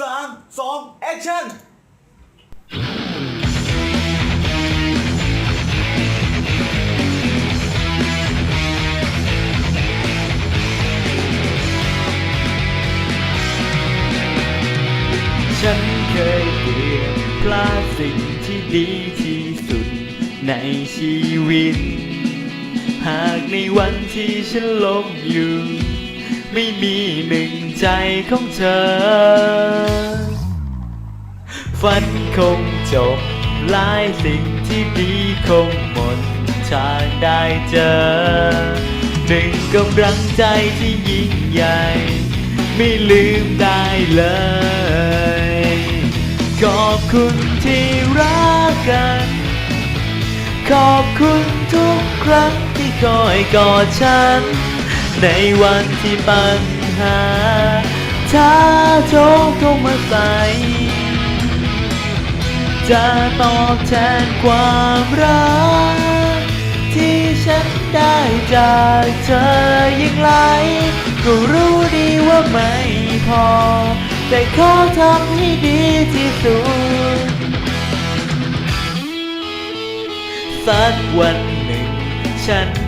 สามสองแอคชั่นฉันเคยเปลี่ยนพลาดสิ่งที่ดีที่สุดในชีวิต หากในวันที่ฉันล้มอยู่ ไม่มีหนึ่งใจของเธอ ฝันคงจบหลายสิ่งที่ดีคงหมดทางได้เจอ หนึ่งกำลังใจที่ยิ่งใหญ่ ไม่ลืมได้เลย ขอบคุณที่รักกัน ขอบคุณทุกครั้งที่คอยกอดฉัน ในวันที่ปัญหาถ้าโจมเข้ามาใส่จะตอบแทนความรัก ที่ฉันได้จากเธอยิ่งไรก็รู้ดีว่าไม่พอ แต่ขอทำให้ดีที่สุด สักวันหนึ่งฉัน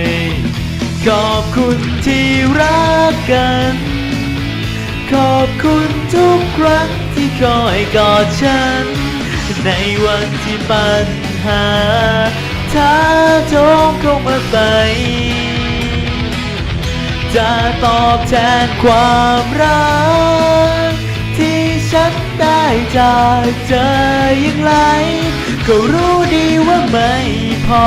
ขอบคุณที่รักกัน ขอบคุณทุกครั้งที่คอยกอดฉัน ในวันที่ปัญหาถ้าโจมเข้ามาใส่จะตอบแทนความรัก ที่ฉันได้จากเธออย่างไร ก็รู้ดีว่าไม่พอ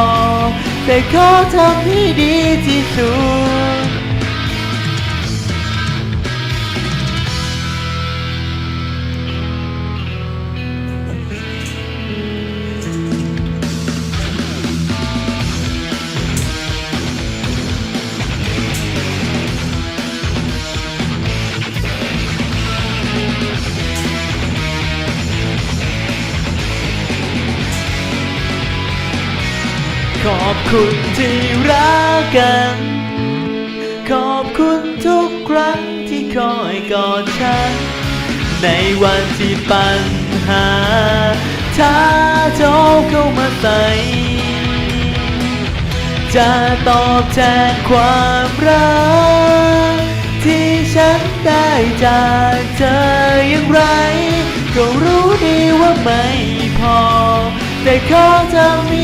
แต่ขอทำให้ดีที่สุด ขอบคุณที่รักกัน ขอบคุณทุกครั้งที่คอยกอดฉัน ในวันที่ปัญหาถ้าโจเข้ามาใส่จะตอบแทนความรัก ที่ฉันได้จากเธออย่างไร ก็รู้ดีว่าไม่พอ แต่ขอทำให้